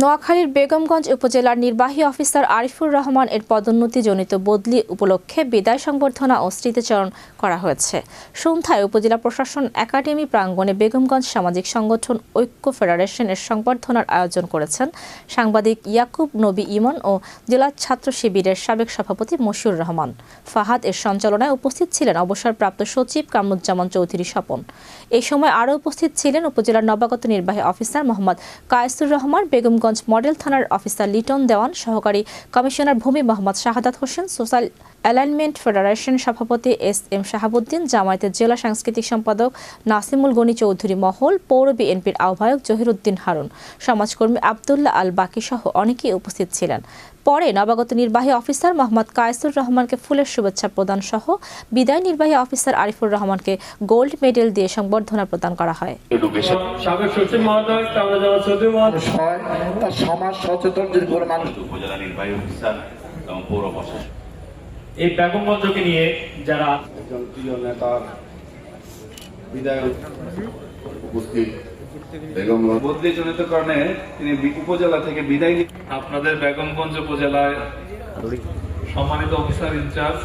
নোয়াখালীর বেগমগঞ্জ উপজেলার নির্বাহী অফিসার আরিফুর রহমান এর পদোন্নতিজনিত বদলি উপলক্ষে বিদায় সংবর্ধনা ও স্মৃতিচারণ করা হয়েছে। সন্ধ্যায় উপজেলা প্রশাসন একাডেমি প্রাঙ্গণে বেগমগঞ্জ সামাজিক সংগঠন ঐক্য ফেডারেশন এর সংবর্ধনার আয়োজন করেছেন সাংবাদিক ইয়াকুব নবী ইমন ও জেলা ছাত্র শিবিরের সাবেক সভাপতি মশিউর রহমান। ফাহাদ এর সঞ্চালনায় উপস্থিত ছিলেন অবসরপ্রাপ্ত সচিব কামরুজ্জামান চৌধুরী স্বপন। এই সময় আরও উপস্থিত ছিলেন উপজেলার নবাগত নির্বাহী অফিসার মোহাম্মদ কায়েসুর রহমান বেগমগঞ্জ মডেল থানার অফিসার লিটন দেওয়ান, সহকারী কমিশনার ভূমি Mohammad Shahadat Hossain, social alignment federation সভাপতি এস এম শাহাবুদ্দিন, জামায়াতের জেলা সাংস্কৃতিক সম্পাদক নাসিমুল গনি চৌধুরী মহল, পৌর বিএনপির আহ্বায়ক জহিরুদ্দিন হারুন, সমাজকর্মী আবদুল্লাহ আল বাকি সহ অনেকেই উপস্থিত ছিলেন। পরে নবাগত নির্বাহী অফিসার মোহাম্মদ কায়েসুর রহমানকে ফুলের শুভেচ্ছা প্রদান সহ বিদায় নির্বাহী অফিসার আরিফুর রহমানকে গোল্ড মেডেল দিয়ে সংবর্ধনা প্রদান করা হয়। এডুকেশন সাবেক সচিব মহোদয় কামরাজামান চৌধুরী মহোদয়। তার সমাজ সচেতন যদি করে মানুষ। উপজেলা নির্বাহী অফিসার এবং পৌর প্রশাসন এই বেগমগঞ্জকে নিয়ে যারা একজন প্রিয় নেতার বিদায় উপস্থিত। বেগমগঞ্জ। বদলিজনিত কারণে তিনি উপজেলা থেকে বিদায় আপনাদের বেগমগঞ্জ উপজেলায় সম্মানিত অফিসার ইনচার্জ।